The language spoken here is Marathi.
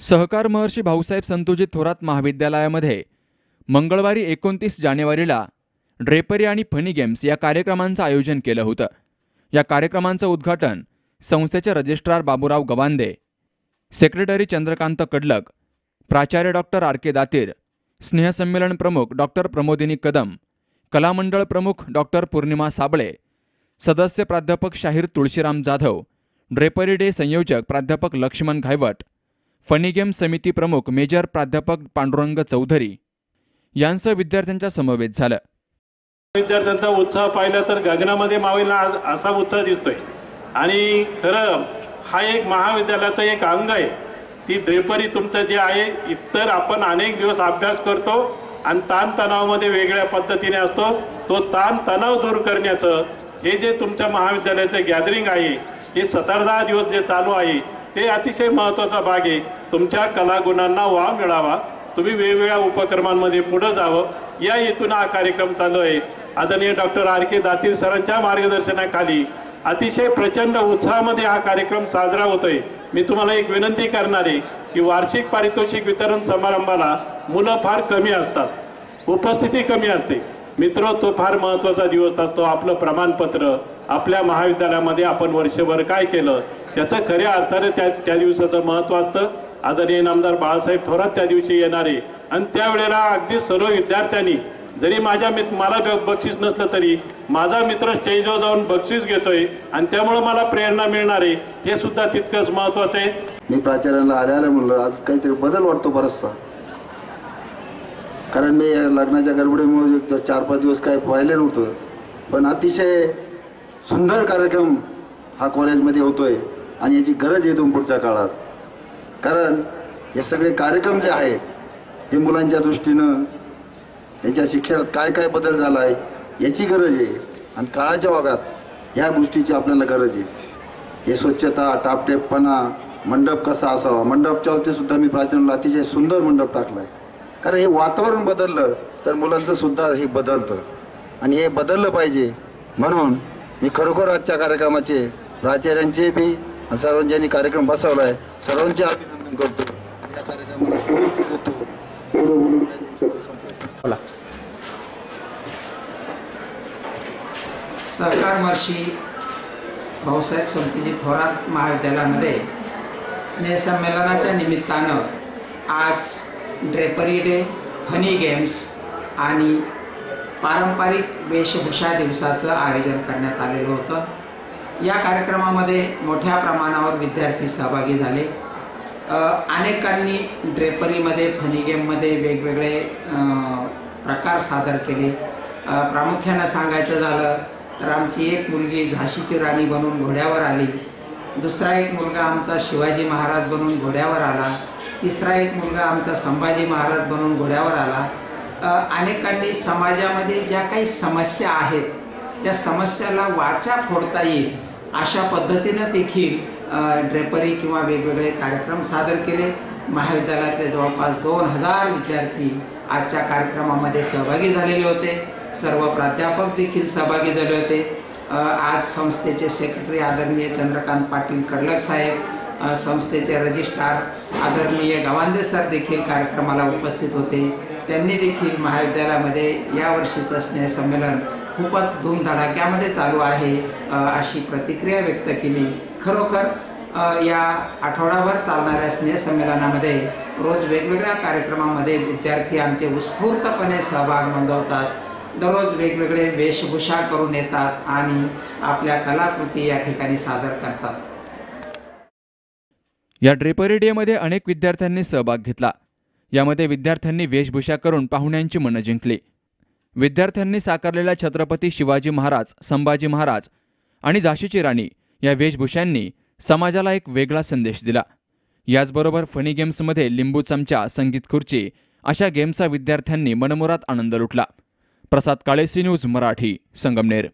सहकार महर्षी भाऊसाहेब संतोजी थोरात महाविद्यालयामध्ये मंगळवारी एकोणतीस जानेवारीला ड्रेपरी आणि फनी गेम्स या कार्यक्रमांचं आयोजन केलं होतं. या कार्यक्रमांचं उद्घाटन संस्थेचे रजिस्ट्रार बाबूराव गवांदे सेक्रेटरी चंद्रकांत कडलक प्राचार्य डॉक्टर आर. के. दातीर स्नेहसंमेलन प्रमुख डॉक्टर प्रमोदिनी कदम कलामंडळ प्रमुख डॉक्टर पूर्णिमा साबळे सदस्य प्राध्यापक शाहीर तुळशीराम जाधव ड्रेपरी डे संयोजक प्राध्यापक लक्ष्मण घायवट फनी गेम समिती प्रमुख मेजर प्राध्यापक पांडुरंग चौधरी यांचं विद्यार्थ्यांच्या समवेत झालं. विद्यार्थ्यांचा उत्साह पाहिला तर गगनामध्ये मावेला असा उत्साह दिसतोय. आणि खरं हा एक महाविद्यालयाचा एक अंग आहे. ती ड्रेपरी तुमचं जे आहे इतर आपण अनेक दिवस अभ्यास करतो आणि ताणतणावामध्ये वेगळ्या पद्धतीने असतो. तो ताण तणाव दूर करण्याचं हे जे तुमच्या महाविद्यालयाचं गॅदरिंग आहे हे सतरा दहा दिवस जे चालू आहे ते अतिशय महत्त्वाचा भाग आहे. तुमच्या कलागुणांना वाव मिळावा. तुम्ही वेगवेगळ्या उपक्रमांमध्ये पुढं जावं. या हेतून हा कार्यक्रम चालू आहे. आदरणीय डॉक्टर आर के दातीर सरांच्या मार्गदर्शनाखाली अतिशय प्रचंड उत्साहामध्ये हा कार्यक्रम साजरा होतोय. मी तुम्हाला एक विनंती करणार आहे की वार्षिक पारितोषिक वितरण समारंभाला मुलं फार कमी असतात. उपस्थिती कमी असते. मित्र तो फार महत्त्वाचा दिवस असतो. आपलं प्रमाणपत्र आपल्या महाविद्यालयामध्ये आपण वर्षभर काय केलं त्याचं खऱ्या अर्थाने त्या त्या दिवसाचं महत्त्व असतं. आदरणीय नामदार बाळासाहेब थोरात त्या दिवशी येणारे. आणि त्यावेळेला अगदी सर्व विद्यार्थ्यांनी जरी माझ्या मित्र मला बक्षीस नसलं तरी माझा मित्र स्टेजवर जाऊन बक्षीस घेतोय आणि त्यामुळे मला प्रेरणा मिळणार आहे हे सुद्धा तितकंच महत्त्वाचं आहे. मी प्राचार्याला आल्याला म्हणलं आज काहीतरी बदल वाटतो बराचसा. कारण मी लग्नाच्या गडबडीमुळे चार पाच दिवस काय पाहिले नव्हतं. पण अतिशय सुंदर कार्यक्रम हा कॉलेजमध्ये होतोय आणि याची गरज आहे तुम पुढच्या काळात. कारण हे सगळे कार्यक्रम जे आहेत हे मुलांच्या दृष्टीनं त्यांच्या शिक्षणात काय काय बदल झाला आहे याची गरज आहे. आणि काळाच्या भागात ह्या गोष्टीची आपल्याला गरज आहे. हे स्वच्छता टापटेपपणा मंडप कसा असावा? मंडपच्या बाबतीत मी प्राचीनला अतिशय सुंदर मंडप टाकला आहे कारण हे वातावरण बदललं तर मुलांचं सुद्धा हे बदलतं. आणि हे बदललं पाहिजे. म्हणून मी खरोखर आजच्या कार्यक्रमाचे प्राचार्यांचे बी आणि सर्वांनी ज्यांनी कार्यक्रम बसवला आहे सर्वांचे अभिनंदन करतो. या कार्यक्रमाला शुभेच्छा देतो. एवढं बोलून. सहकार महर्षी भाऊसाहेब सोमतीजी थोरात महाविद्यालयामध्ये स्नेहसंमेलनाच्या निमित्तानं आज ड्रेपरी डे फनी गेम्स आणि पारंपरिक वेशभूषा दिवसाचं आयोजन करण्यात आलेलं होतं. या कार्यक्रमामध्ये मोठ्या प्रमाणावर विद्यार्थी सहभागी झाले. अनेकांनी ड्रेपरीमध्ये फनी गेममध्ये वेगवेगळे प्रकार सादर केले. प्रामुख्यानं सांगायचं झालं तर आमची एक मुलगी झाशीची राणी बनून घोड्यावर आली. दुसरा एक मुलगा आमचा शिवाजी महाराज बनून घोड्यावर आला. तिसरा एक मुलगा आमचा संभाजी महाराज बनून घोड्यावर आला. अनेकांनी समाजामध्ये ज्या काही समस्या आहेत त्या समस्याला वाचा फोडता येईल. अशा पद्धतीनं देखील ड्रेपरी किंवा वेगवेगळे कार्यक्रम सादर केले. महाविद्यालयातले जवळपास दोन हजार विद्यार्थी आजच्या कार्यक्रमामध्ये सहभागी झालेले होते. सर्व प्राध्यापक देखील सहभागी झाले होते. आज संस्थेचे सेक्रेटरी आदरणीय चंद्रकांत पाटील कडलक साहेब संस्थेचे रजिस्ट्रार आदरणीय गवांदे सर देखील कार्यक्रमाला उपस्थित होते. त्यांनी देखील महाविद्यालयामध्ये यावर्षीचं स्नेहसंमेलन खूपच धूमधडाक्यामध्ये चालू आहे अशी प्रतिक्रिया व्यक्त केली. खरोखर या आठवडाभर चालणाऱ्या स्नेहसंमेलनामध्ये रोज वेगवेगळ्या कार्यक्रमामध्ये विद्यार्थी आमचे उत्स्फूर्तपणे सहभाग नोंदवतात. दररोज वेगवेगळे वेशभूषा करून येतात आणि आपल्या कलाकृती या ठिकाणी सादर करतात. या ड्रेपरी डेमध्ये अनेक विद्यार्थ्यांनी सहभाग घेतला. यामध्ये विद्यार्थ्यांनी वेशभूषा करून पाहुण्यांची मनं जिंकली. विद्यार्थ्यांनी साकारलेल्या छत्रपती शिवाजी महाराज संभाजी महाराज आणि झाशीची राणी या वेशभूषांनी समाजाला एक वेगळा संदेश दिला. याचबरोबर फनी गेम्समध्ये लिंबू चमचा संगीत खुर्ची अशा गेमचा विद्यार्थ्यांनी मनमुरात आनंद लुटला. प्रसाद काळेसी न्यूज मराठी संगमनेर.